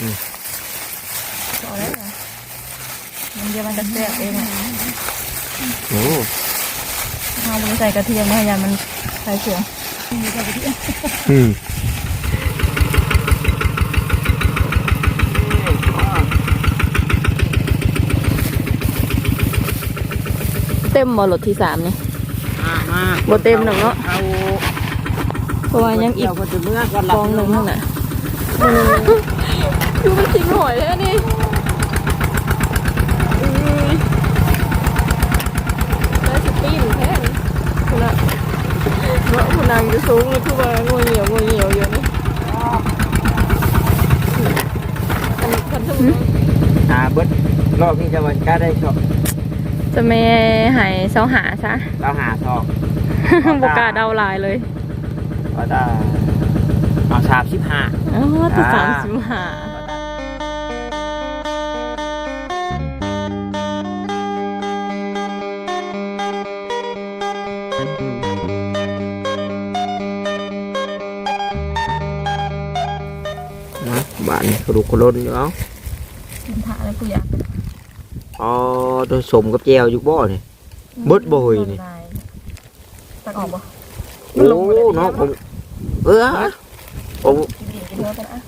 อืมพอแล้วนะมันเดี๋ยวมันจะแซ่บเองอะโอ้เอาไปใส่กระเทียมนะอย่ามันใส่เสียงอืมเต็มบอรถที่สามนี่มามาบ่เต็มหรอกเนาะเอาเพราะว่ายังอีกเดี๋วคนจะเมื่อกันกองหนึ่งนั่นแหละ ดูมันทิ้งหอยแล้วนี่อุ้ยได้สปีนแท้นี่คุณอะเนาะคุณนางจะสูงเลยคือว่างัวเหี่ยวงัวเหี่ยวอยู่นี่อันนี้คันทุ่งอ่าเบิดรอบนี้จะวันก็ได้ชอบจะไม่หายเสาหาซะเราหาทองบกล้าเดาลายเลยก็ได้เอาสามสิบห้า อ๋อที่อ่าสามสิบห้า กระดูกกระล้นอยู่เอาเป็นถาอะไรกูอยากอ๋อโดยสมกับแจวอยู่บ่เนี่ เบิดบ่เฮ้ยนี่ ตักออกบ่โอ้เนาะผมเออผมกินดิกินเนื้อกันอะ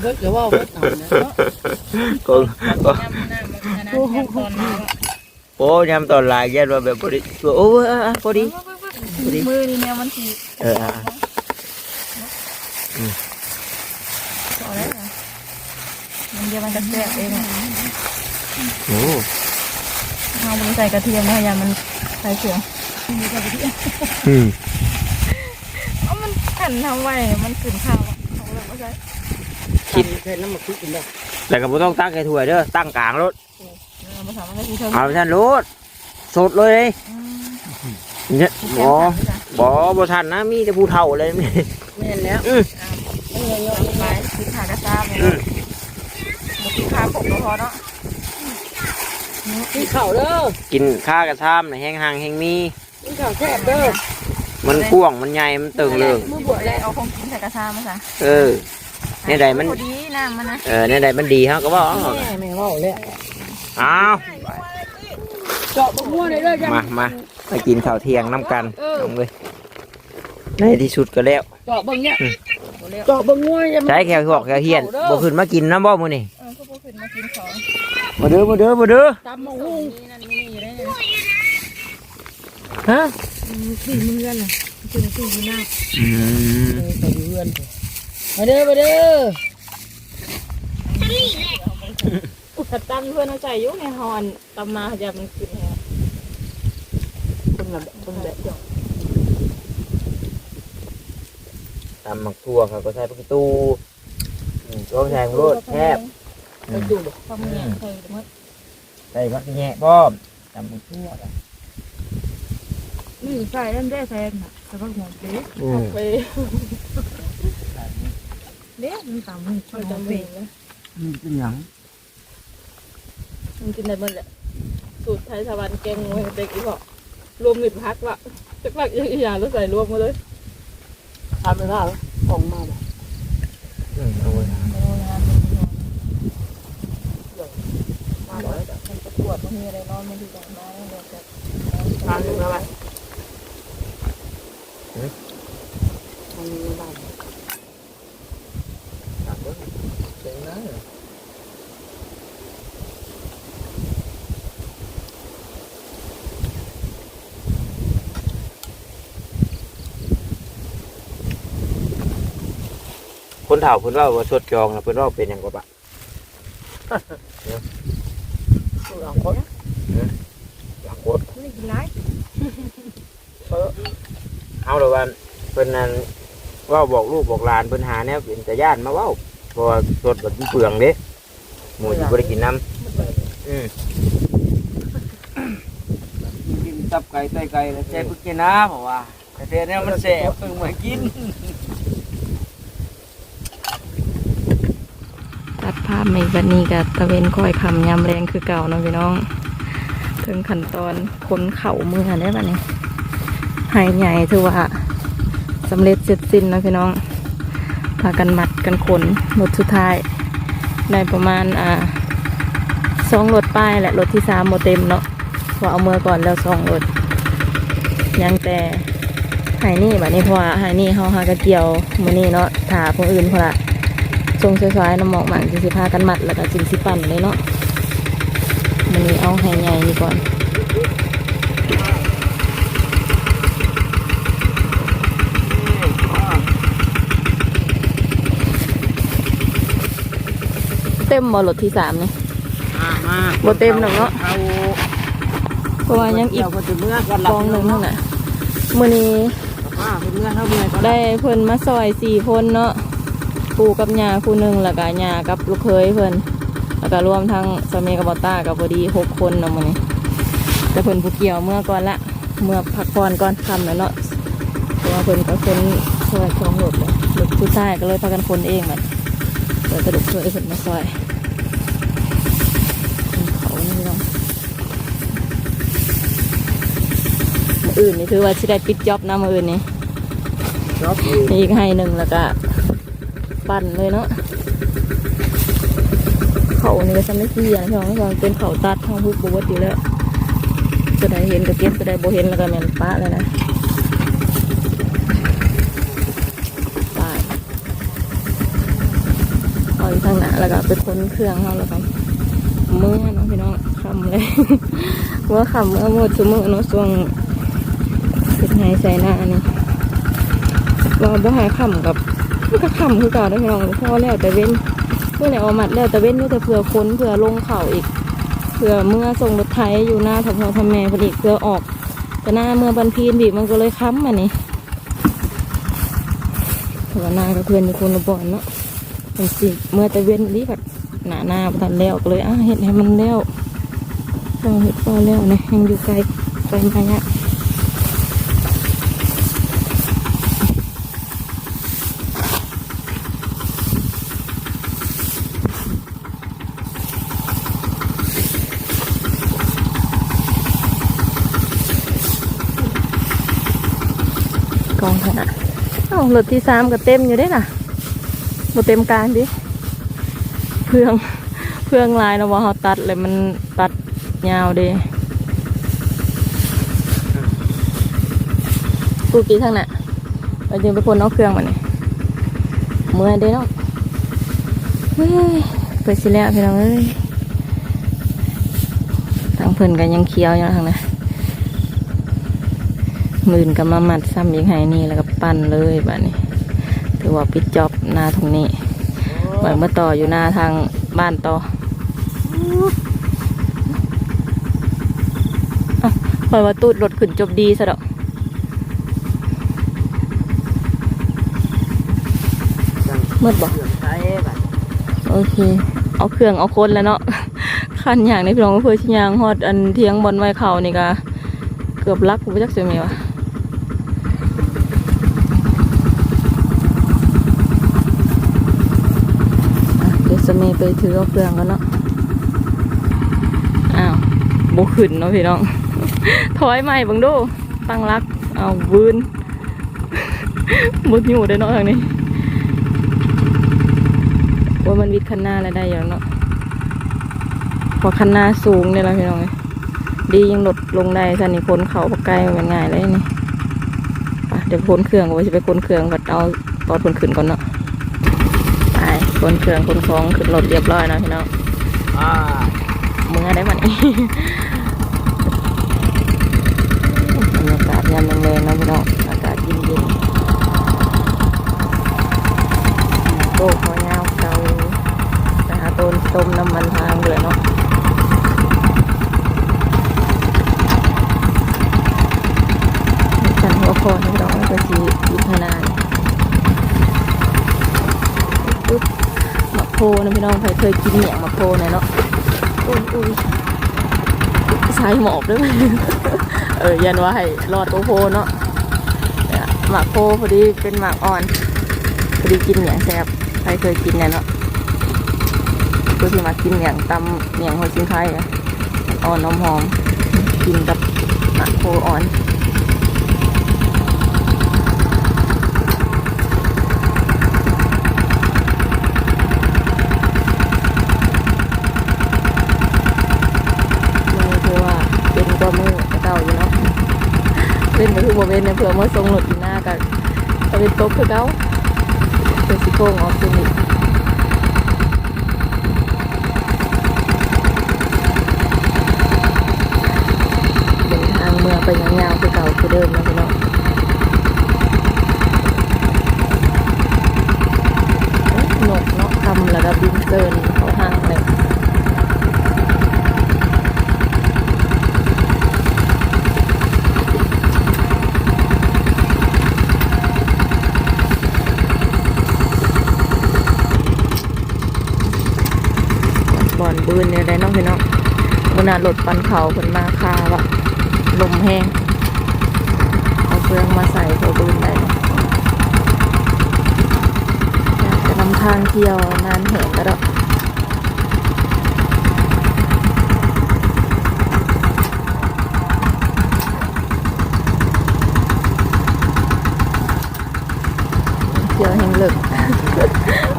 เบิดก็ว่าเบิดเอานะเนาะก็ก็น้ำน้ำมันอันนั้นแค่ตอนน้ำอะโอ้ยำตอนหลายแย่ว่าแบบพอดีโอ้เออเออพอดี มือนี่เนี่ยมันสีเอออะ พอแล้วนะ มันเดี๋ยวมันจะแซ่บเองอะโอ้เอาไปใส่กระเทียมนะอย่ามันใส่เสียงอืมเอามันขันทำไว้มันขึ้นข้าวอะเอาเลยมาใส่คิดเทน้ำมันคุกกินได้แต่ก็บ่ต้องตั้งไอ้ถ้วยเด้อตั้งกลางรถเอามาสามารถจะกินเท่าเอาไปท่านรถสดเลยอืมเนี่ยแกบ่งผักจ้ะบ่บ่ทันนะมีแต่ผู้เฒ่าเลย แม่นแล้ว อืม เอาเยอะๆไปกินขากระซ้าไปอืมบ่ กินขาผมก็พอเนาะกินข้าวเด้อกินข้ากระทำน่ะแห้งหางแห้งมีกินข้าวแซ่บเด้อมันกว้างมันใหญ่มันตึงเลยมือบวชเลยเอาของกินใส่กระซ้ามาซะเออเนี่ยใดมันพอดีน้ำมันนะเออเนี่ยใดมันดีเฮาก็บ่เอาแม่แม่เว้าแล้วอ้าวเจาะบกม่วงเลยเด้อจ้ะมามาไปกินข้าวเที่ยงน้ำกันเอาเลยในที่สุดก็แล้วเจาะเบิ่งเนี่ยเจาะเบิ่งม่วงจะใช้แควหอกแควเฮียนบ่ขึ้นมากินน้ำบ่มื้อนี่ นมากินของมาเด้อมาเด้อมาเด้อตำมะฮุ่งนี่นั่นนี่นี่ได้เลยฮะขี้มือกันน่ะกินขี้มือหน้าอืมเออไปอยู่เรือนมาเด้อมาเด้อขัดตั้นเพื่อนเอาใจอยุ่ในฮอนตำมาจะมันกินแฮะคนละคนแบบตำหมักทั่วครับก็ใส่ผักตูอืมต้องใส่โรดแคบ ไปดูบ่ความเหนียวเคยหมดใส่ผักแง่พร้อมตำหมักทั่วกันนี่ใส่เล่นได้แฟนน่ะแต่ว่าหัวเป๊ะอืมไปเด้มันตำมันมันจำจำเป็นนนะมันเป็นยังมันกินได้หมดแหละสูตรไทยชาวบ้านแกงงูเด็กอีบอกรวมมิดพักละจักพักยังอีหยาแล้วใส่รวมมาเลยทำไม่ได้หรอของมาบ่อืมเอาไว้ มาแล้ว ปวดมันมีอะไรนอนมันดีกว่าน้อยเดี๋ยวจะทานอยู่แล้วไปทำไม่ได้ตักเบิ่งเจ๋งนะคนเฒ่าเพิ่นว่าว่าสดจองแล้วเพิ่นว่าเป็นหยังก็บะตัว หลังคนอยากกดไม่กินไรเอาละวันเพิ่นนั้นเว่าบอกลูกบอกหลานเพิ่นหาแนวเป็นแต่ย่านมาเว้าเพราะว่าสดแบบมันเปลืองเด้หมูสิบ่ได้กินน้ำอืมกินตับไก่ไตไก่แล้วแซ่บกินน้ำเพราะว่าแต่เทเนี่ยมันแซ่บเพิ่งมากิน ตัดภาพใหม่วันนี้กับตะเวนคอยคำยำแรงคือเก่าเนาะพี่น้อง ถึงขั้นตอนคนเข่ามือได้ปะเนี่ยหายใหญ่ถือว่าสำเร็จเสร็จสิ้นเนาะพี่น้องพากันมัดกันขนหมดสุดท้ายได้ประมาณอ่าสองรถป้ายแหละรถที่สามโมเต็มเนาะพอเอาเมื่อก่อนแล้วสองรถยังแต่หายนี่แบบนี้เพราะว่าหายนี่เขาหากระเกี่ยวมือนี่เนาะถาคนอื่นเพราะละ ทรงสวยๆน้ำหมอกหมันจิสิพากันมัดแล้วก็จิสิปั่นเลยเนาะมันนี้เอาให้ใหญ่นี่ก่อนเต็มบอรถที่สามนี่มามาบ่เต็มหรอกเนาะเอาเพราะว่ายังอีกเดี๋วเพิ่นจะเมื่อกันกองหนึ่งนั่นแหละมือนี้มาเพิ่นเมื่อเท่าเมื่อก็ได้เพิ่นมาซอยสี่คนเนาะ ปู่กับยาคู่หนึ่งแล้วก็ยากับลูกเคยเพิ่นแล้วก็รวมทั้งสามีกับบอต้ากับบอดีหกคนเนาะมือนี้แต่เพิ่นผู้เกี่ยวเมื่อก่อนละเมื่อพักผ่อนก่อนทำแล้วเนาะเพราะว่าเพิ่นก็คนซอยสองหลดเลยหลดผู้ชายก็เลยพากันคนเองมันเปิดกระดูกเคยเพิ่นมาซอยเขานี่เนาะมืออื่นนี่ถือว่าสิได้ปิดจ็อบนะมืออื่นนี่จบอยู่อีกให้หนึ่งแล้วก็ ปั่นเลยเนาะเขานี่ก็จะไม่เกี่ยนะพี่น้องพี่น้องเป็นเขาตัดทางพุกบวชอยู่แล้วจะได้เห็นก็เก็บจะได้โบเห็นแล้วก็แมนป้าเลยนะไปเอาอีกทางหน้าแล้วก็ไปค้นเครื่องเขาแล้วกันเมื่อเนาะพี่น้องคำเลยว่าคำเมื่อหมดสมือเนาะช่วงเป็นไงใส่หน้านี่ว่าบ่หายขำกับ ก็ขำคือเก่าได้อพี่น้องเพราะว่าแล้วแต่เว้นเพื่อไหนเอามัดแล้วแต่เว้นนี่แต่เผื่อค้นเผื่อลงเข่าอีกเผื่อเมื่อส่งรถไถอยู่หน้าทำพ่อทำแม่พอดีเผื่อออกแต่หน้าเมื่อบันพีนบีบมันก็เลยค้ำมานี่ถือว่าหน้ากับเพื่อนอยู่คนละบ่อนเนาะเป็นสิเมื่อแต่เว้นนี่แบบหนาหน้าทันแล้วก็เลยอะเห็ดให้มันแล้วต้องเห็ดพอแล้วนะยังอยู่ไกลไปมาเนี่ย กองขนาดเอ้า รถที่สามก็เต็มอยู่ได้น่ะบ่เต็มกลางดิเพื่องเพื่องลายนะว่าเขาตัดเลยมันตัดยาวเดีกูกี่ทางน่ะเราจึงไปพ่นอาเครื่องมันนี่เมื่อยเด้เนาะเฮ้ยเปิดสิแล้วพี่น้องเอ้ยทางเพิ่นกันยังเคี้ยวอยู่ทางนั้น มื่นก็มามัดซ้ำอีกให้นี่แล้วก็ปั้นเลยแบบนี้ ถือว่าปิดจอบหน้าตรงนี้เหมือนเมื่อต่ออยู่หน้าทางบ้านต่ออ้าวปล่อยว่าตูดรถขึ้นจบดีซะดอกมืดบอกโอเค เอาเครื่องเอาคนแล้วเนาะคันอย่างในพี่น้องเพื่อชิยางฮอดอันเทียงบอลไว้เขานี่ก็เกือบลักกูไปจักเสียมีวะเดี๋ ยถือเอาเครื่องกันเนาะอ้าวบขึ้นเนาะพี่น้องถอยใหม่บังดูตั้งรักเอาวืนบดอยู่ได้เนาะทางนี้ว่ามันวิดคันหน้าแล้วได้อย่างเนาะพอคันหน้าสูงเนี่ยละพี่น้องเอ้ยดียังลดลงได้สันนี่พ้นเขาปกไกลมันง่ายเลยนี่เดี๋ยวพ้นเครื่องไว้จะไปพ้นเครื่องก็เอาตอนพ้นขึ้นก่อนเนาะ คนเครื่องคนของขึ้นรถเรียบร้อยแล้วพี่น้องอ่าเมื่อได้วันนี้บรรยากาศยามแรงๆนะพี่น้องอากาศเย็นๆโต๊ะคอยาวเกาไปหาต้นต้มน้ำมันทางเลยเนาะสั่นหัวคอนะพี่น้องมันก็สียิพนานปึ๊บ หมักโพ นะพี่น้องใครเคยกินเหนียงหมักโพน่อยเนาะอุ้ยอุ้ยสายหมอบด้วยเออยันว่าให้รอดตัวโพเนาะหมักโพพอดีเป็นหมักอ่อนพอดีกินเหนียงแซ่บใครเคยกินเนี่ยเนาะก็ที่มากินเหนียงตำเหนียงหัวชิงไข่อะอ่อนน้ำหอมกินกับหมักโพอ่อน เว้นเนี่ยเผื่อมาส่งรถอีหน้ากับตะเวนตกคือเก้าเดี๋ยวสิโค้งออกตรงนี้เดินทางเมืองไปยาวๆคือเก่าคือเดิมนะพี่น้องเอ๊ะนกเนาะทำแล้วก็บินเกินเขาห้างเลย บ่อนบืนเนี่ยได้เน้องพี่น้องบ นน่ะรถปันเขาเพิ่นมาคาวะลมแห้งเอาเฟืองมาใส่ตัวบืนได้จะนำทางเที่ยวนานแหงก็ได้เที่ยวแห่งเลิก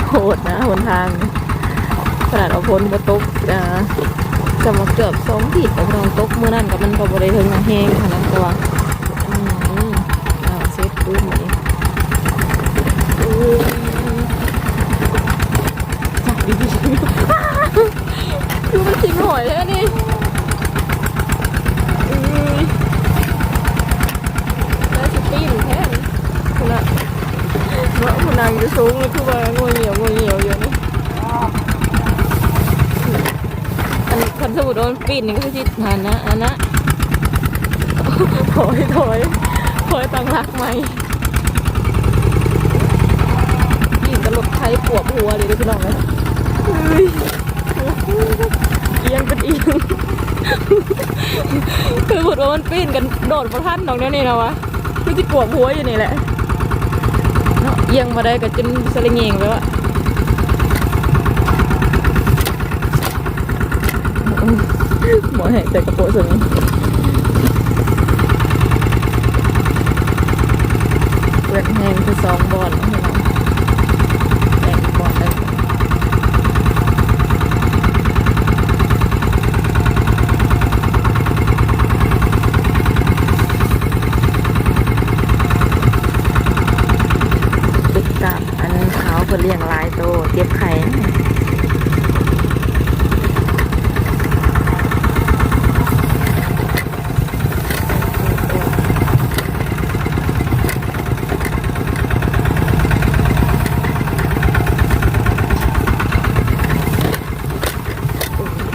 โหดนะหนทางขนาดเอาพ้นบตกอ่า จะมาเกือบสองขีดแต่ลองตกเมื่อนั้นกับมันก็บริถึงมาแห้งขนาดตัวอืมอ่าเซ็ตปื้มมาดิอู้จับดีๆคือมันกินหอยแล้วนี่อุ้ยแล้วสปีนแค่นี้คุณน่ะเนาะคุณนางจะสูงเลยคือว่างวยเหนียวงวยเหนียวอยู่นี่ อันสมุดโดนปีนนี่ก็คือจิตหันนะอันนะถอยถอยถอยตังรักใหม่ยิงกระโดดไทยปวดหัวเลยด้วยพี่น้องเลยเอียงเป็นเอียงคือพูดว่ามันปีนกันโดดประทันน้องเนี้ยนี่นะวะคือจิปวดหัวอยู่นี่แหละเอียงมาได้ก็จนสลิงเองไปวะ หมอแหกใส่กระโปรงส่วนนี้เปิดแห้งคือสองบอลนะพี่น้องแบ่งบอลได้ติดกับอันขาวเพื่อเลี้ยงหลายโตวเจ็บไข่นะ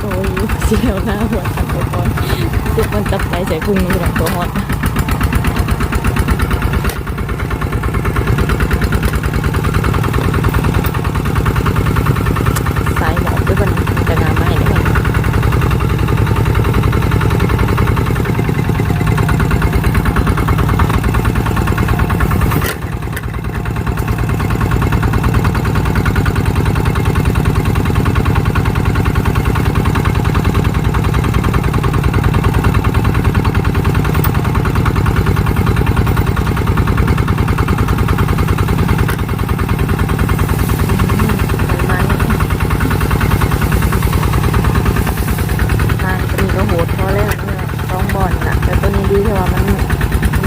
โอ้ยเสียวหน้าหัวตัดไปก่อนจุดมันจับไปใส่พุงมันหลังตัวฮอตสายหมอบด้วยมันจะงามไหมเนี่ยมันมันทางตัวนี้ก็โหดพอแล้วเนี่ยสองบอลนะแต่ตัวนี้ดีที่ว่ามัน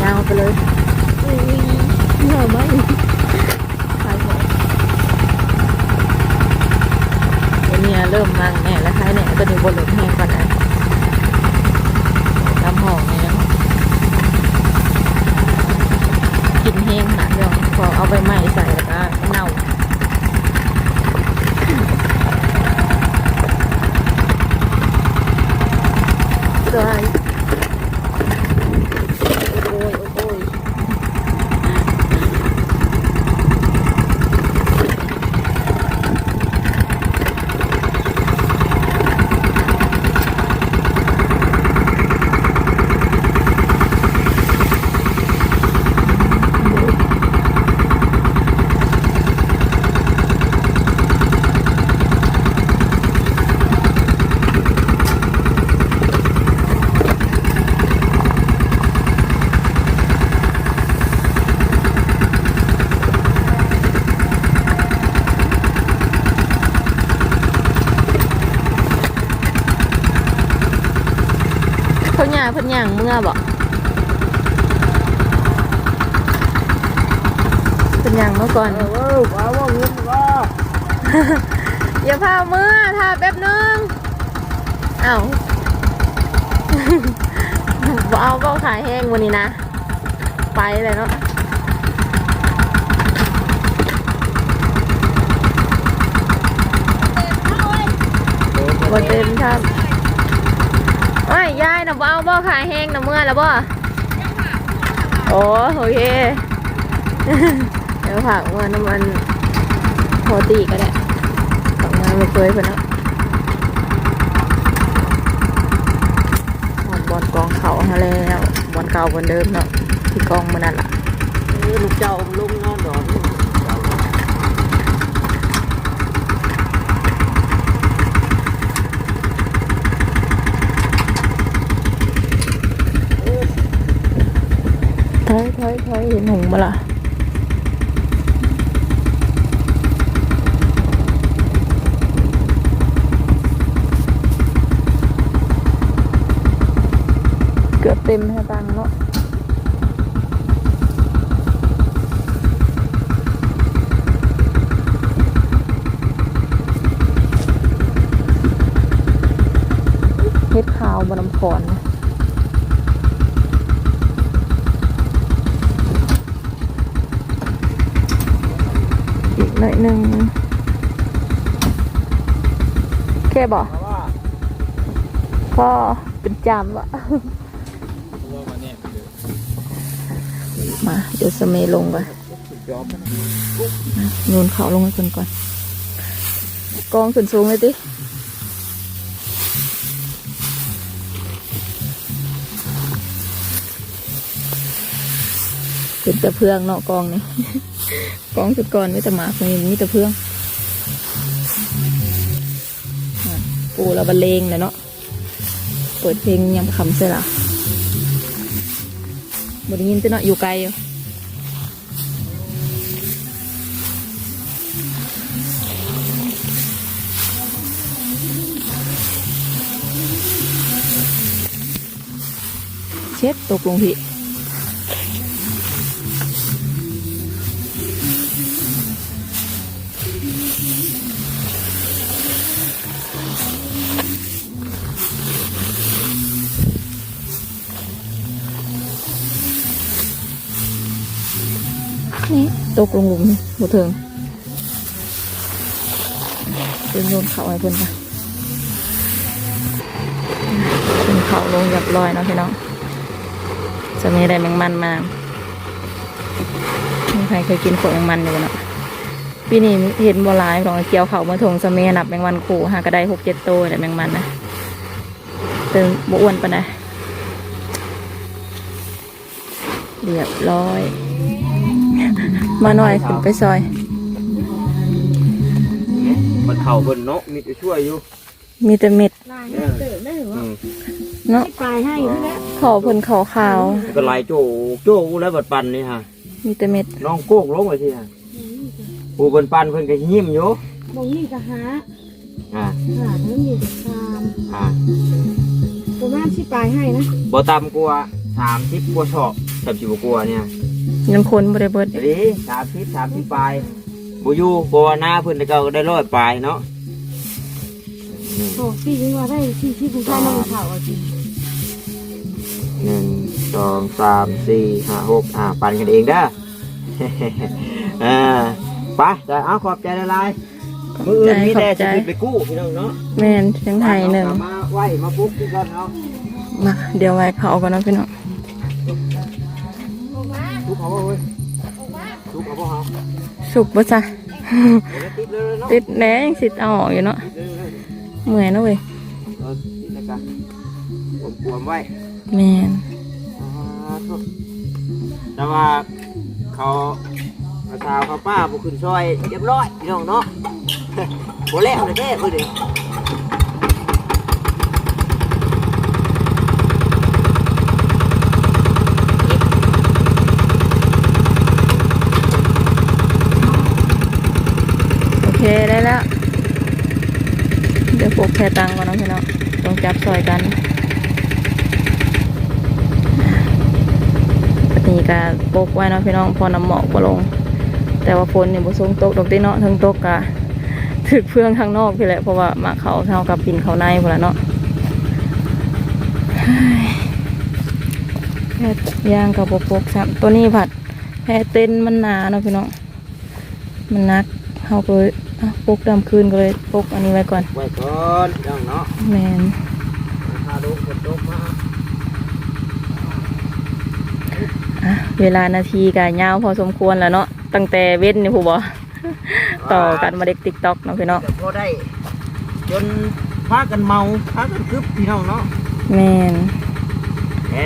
ยาวไปเลยอุ้ยเหนื่อยไหมสายหมอบตัว เริ่มมังแน่แล้วค่ะเนี่ยตัวนี้บนหลุมแห้งก่อนนะลำหอมเนี่ยกินแห้งนะเดี๋ยวพอเอาใบไม้ใส่แล้วก็เน่าใช่ เขาหย่าเพิ่นย่างเมื่อบ่เป็นอย่างเมื่อก่อนเออว่าว่าเงินว่าอย่าพาเมื่อถ้าแป๊บนึงเอ้าบ่เอาบ่ขายแห้งวันนี้นะ ไปเลยเนาะบ่เต็มครับโอ้ ยยายนะบ่เอาบ่ขายแห้งนะเมื่อแล้วบ่โอ้โอเคเดี๋ยวผักเมื่อน้ำมันโพตีก็ได้ผักมื่อมาเคยเพิ่นเนาะบอลกองเขาแล้วบอลเก่าบอลเดิมเนาะที่กองมันนั่นล่ะลูกเจ้าลุงนอนดอน ถ อยถอยถอยเห็นหงมาล่ะเกือบเต็มให้ตังเนาะเฮ็ดขาวบนน้ำขอนนะ หน่อยหนึ่งแค่บอกพ่อเป็นจำวะมา เดี๋ยวสเมย์ลงไปโยนเขาลงให้คนก่อน กองขึ้นสูงเลยติเป็นแต่เพื่องเนาะกองนี่ กองสุดก่อนไมีแต่หมาคนนี้มีแต่เพื่องอะปูเราบรรเลงเลยเนาะเปิดเพลงยำคำใช่ละบได้ยินจะเนาะอยู่ไกลอยู่เช็ดตกลงพี่ นี่ตกลงหลุมนี่บ่เถิงเป็นโยนเขาให้เพิ่อนค่ะเป็นเขาลงเรียบร้อยเนาะพี่น้องจะมีได้แมงมันมามีใครเคยกินขวดแมงมันอยู่เนาะปีนี้เห็นบัวลายของเกี่ยวเขาเมาถงสเมนับแมงวันขู่หากระไดหกเจ็ดตัวแต่แมงมันนะเตึงบ่อ้วนปานใดเรียบร้อย มาหน่อยขึ้นไปซอย มันเข่าเพิ่นเนาะมีจะช่วยอยู่มีแต่เม็ดลายให้เติมได้หรืออืว่ามเนาะปลายให้นั่นแหละขอเพิ่นขาวขาวก็ไล่โจโจ้แล้วบัดปันนี่ฮะๆมีแต่เม็ดน้องโก้งลงไปทีฮะผู้เพิ่นปันเพิ่นก็ยิ้มอยู่บางนี่ก็หาอ่าหาแล้วมีแต่คามอ่าประมาณที่ปลายให้นะบ่ต่ำกว่า30กว่าชอบ30กว่าเนี่ย น้ำคนบริเบิดเดี๋ยวนี้30 30ปลายบ่อยู่เพราะว่าหน้าเพิ่นแต่เก่าก็ได้ร้อยปลายเนาะอืมโอ้พี่ยังว่าได้ที่ที่คุณชายน้องข่าวเอาจริงหนึ่งสองสามสี่ห้าหกอ่าปั่นกันเองเด้อ อ่าไปแต่เอาขอบใจละลายมืออื่นมีแต่จะขึ้นไปกู้พี่น้องเนาะแม่นเชียงไห้หนึ่ง มาไหวมาปุ๊บที่ก่อนเนาะ มาเดี๋ยวไว้เขาก่อนเนาะพี่น้องทุก เขาเว้ยทุกเขาบ่เฮาสุกบ่จ้ะเดี๋ยวติดเลยเนาะติดแหน่ยังสิเอาออกอยู่เนาะติดเลยเลยเมื่อยเนาะเว้ยเออติดแล้วกันผมกวมไว้ แม่นอ่าทุกแต่ว่าเขาเขาชาวเขาป้าบุขึ้นซอยเรียบร้อยพี่น้องเนาะโบแล้วเลยแม่เพื่อนดิโอเคได้แล้ว เดี๋ยว พกแค่ตังก่อนเนาะพี่น้องต้องจับซอยกันปนี้ก็ปกไว้เนาะพี่น้องพอน้ำหมอกบ่ลง แต่ว่าฝนเนี่ยบ่ทรงตกดอกเต้เนาะทั้งตกกะถึกเพื่องข้างนอกพี่แหละเพราะว่ามาเขาเท่ากับปินเขาในพุ่นละเนาะเฮ้ยแพทย์ยางกับปกครับตัวนี้ผัดแพทเต้นมันหนาเนาะพี่น้องมันนักเขาก็ อะปกดำคืนก็เลยปกอันนี้ไว้ก่อนไว้ก่อนพี่น้องเนาะแมนพาลูกฝนตกมาอะเวลานาทีก็ยาวพอสมควรแล้วเนาะตั้งแต่เว้นนี่ผู้บอต่อกันมาเด็กติ๊กต็อกเนาะพี่น้องเดี๋ยวพอได้ จนพากันเมาพากันคึบพี่น้องเนาะแมนแหม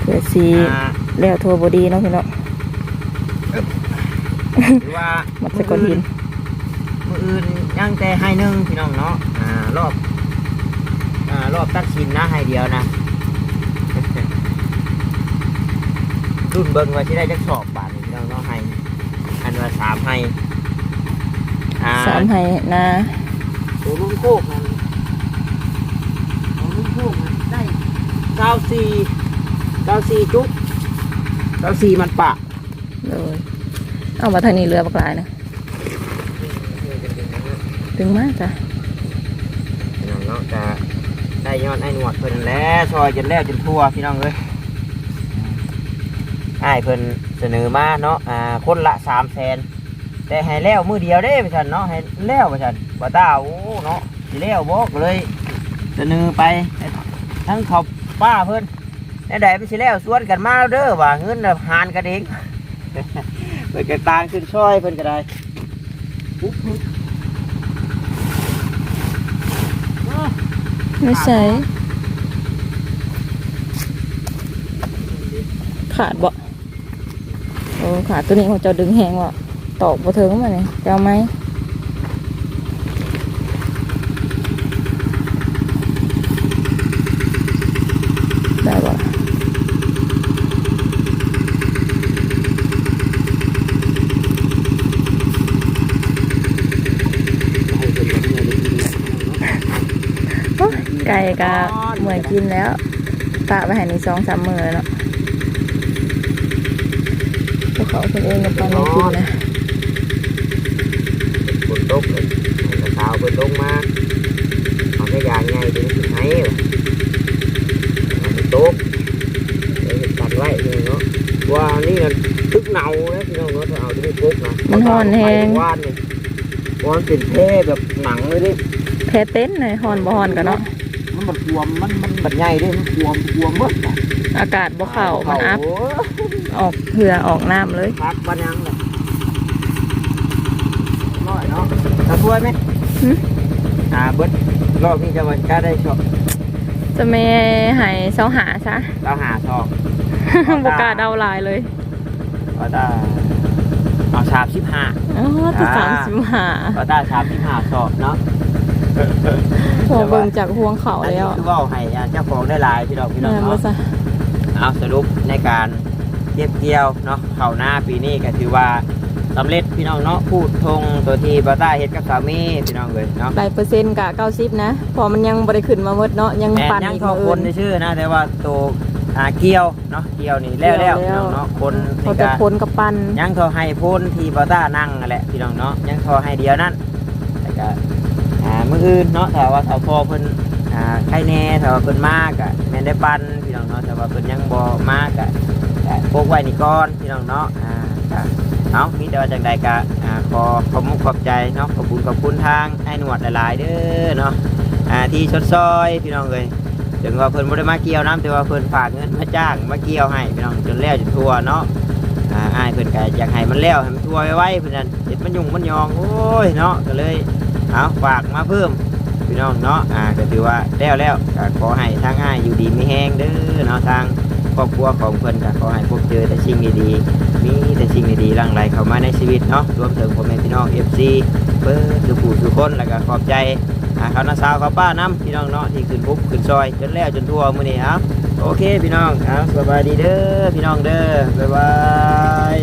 เพื่อสีอ่าแล้วโทรบดีเนาะพี่น้องหรือว่ามัดสะกดหินมื ออื่นย่างแต่ให้หนึ่งพี่น้องเนาะอ่ารอบอ่ารอบตัดสินนะให้เดียวนะรุ่นเบิ้งว่าที่ได้จักสอบบาทนี่พี่น้องเนาะให้อันว่าสามให้อ่าสามให้นะตัวรุ่นโคกนั่นตัวรุ่นโคกนั่นได้เก้าสี่เก้าสี่จุ๊บเก้าสี่มันปะเลยเอามาทางนี้เรือบักหลายนะ ถึงมากจ้ะพี่น้องเนาะจะได้ยอดไอ้หนวดเพิ่นนั่นแล้วซอยจนแล้วจนทั่วพี่น้องเลยไอ้ายเพิ่นเสนอมาเนาะอ่าคนละสามแสนแต่ให้แล้วมือเดียวได้ไปฉันเนาะให้แล้วไปฉันบ่ตาโอ้เนาะสิแล้วบอกเลยเสนอไปทั้งเขาป้าเพิ่นได้ได้ไปสิแล้วสวนกันมาแล้วเด้อว่าเงินน่ะหานกันเองเพิ่นก็ตางขึ้นช่อยเพิ่นก็ได้ปุ๊บปุ๊บอ้อ ไม่ใช่ขาดบ่โอ้ขาดตัวนี้เขาจะดึงแหงว่ะตอกบ่ถึงมาเนี่ยจะเอาไหมได้บ่ ให้เพิ่นแบบนี้เลยทีเดียว โอ๊ยไก่กะเหมือนกินแล้วปะไปใหายในสองสามมือแล้วเนาะพวกเขาเพิ่นเองกับตอนไม่กินนะฝนตกเลยให้กระเช้าเพิ่นลงมาเอาแค่ยางไงถึงสิให้มันตกเดี๋ยวเฮ็ดกันไว้นี่เนาะว่านี่กันทึกเนาแล้วพี่น้องเนาะถ้าเอาที่ไม่พกนะมันห่อนแฮงวานนี่วานเป็นแพร่แบบหนังเลยดิแพ้เต้นเลยฮอนบ่ฮอนกันเนาะมัน บัดควมมันมันบัดใหญ่เด้มันควมควมหมดน่ะอากาศบ่เข้ามันอัพโอ้ยออกเหือออกน้ำเลยพักบันยังเลยร้อยเนาะจะช่วยไหมหึอ่าเบิดรอบนี้จะมันก็ได้ชอบจะไม่ให้เสาหาซะ เราหาชอบบกล้าเดาหลายเลยก็ได้เอาชามสิบห้า อ๋อที่อ่าสามสิบห้าก็ได้ชามสิบห้าชอบเนาะ หัวเบิ่งจากห่วงเขาอันแล้นี้วคือว่าให้เจ้าของได้หลายพี่น้องพี่น้องแม่นบ่เนาะ ซะเอาสรุปในการเทียบเกี่ยวเนาะเข่าหน้าปีนี้ก็ถือว่าสำเร็จพี่น้องเนาะพูดทงตัวที่บาต้าเฮ็ดกับสามีพี่น้องเลยเนาะได้เปอร์เซ็นต์กะเก้าสิบนะพอมันยังบ่ได้ขึ้นมาหมดเนาะยังแม่นปั่นยังอีกทอมื้อคอื่นนในชื่อนะแต่ว่าตัวอ่าเกี่ยวเนาะเกี่ยวนี่แล้วแล้วเกี่พี่ยวน้องแล้วเนาะคนพอนี่แต่ก็คนกับปั่นยังทอให้พ้นที่บาต้านั่งนั่นแหละพี่น้องเนาะยังทอให้เดียวนั่นแล้วก็ อื่นเนาะถ้าว่าถ้าพอเพิ่นอ่าใครแน่ถ้าว่าเพิ่นมากอะแม่นได้ปันพี่น้องเนาะแต่ว่าเพิ่นยังบ่มากอะก็พกไว้นี่ก่อนพี่น้องเนาะอ่าเอามีแต่ว่าจังใดก็อ่าขอขอบมุกขอบใจเนาะขอบคุณขอบคุณทางไอ้หนวดหลายๆเด้อเนาะอ่าที่ชดซอยพี่น้องเลยถึงว่าเพิ่นบ่ได้มาเกี่ยวน้ำแต่ว่าเพิ่นฝากเงินมาจ้างมาเกี่ยวให้พี่น้องจนแล้วจนทั่วเนาะอ่าอ้ายเพิ่นก็อยากให้มันแล้วให้มันทั่วไว้ๆเพิ่นนั่นเฮ็ดมันยุ่งมันยองโอ้ยเนาะก็เลย เอาฝากมาเพิ่มพี่น้องเนาะอ่าก็ถือว่าแล้วแล้วก็ขอให้ทางอ้ายอยู่ดีไมีแฮงเด้อเนาะทางครอบครัวของเพิ่นก็ขอให้พบเจอแต่สิ่งดีๆมีแต่สิ่งดีๆหลั่งไหลเข้ามาในชีวิตเนาะรวมถึงพ่อแม่พี่น้อง FC เบิดทุกผู้ทุกคนแล้วก็ขอบใจอ่าเขาหน้าสาวเขาป้าน้ำพี่น้องเนาะที่ขึ้นปุ๊บขึ้นซอยจนแล้วจนทั่วมื้อนี้เอาโอเคพี่น้องเอาสบายดีเด้อพี่น้องเด้อบ๊ายบาย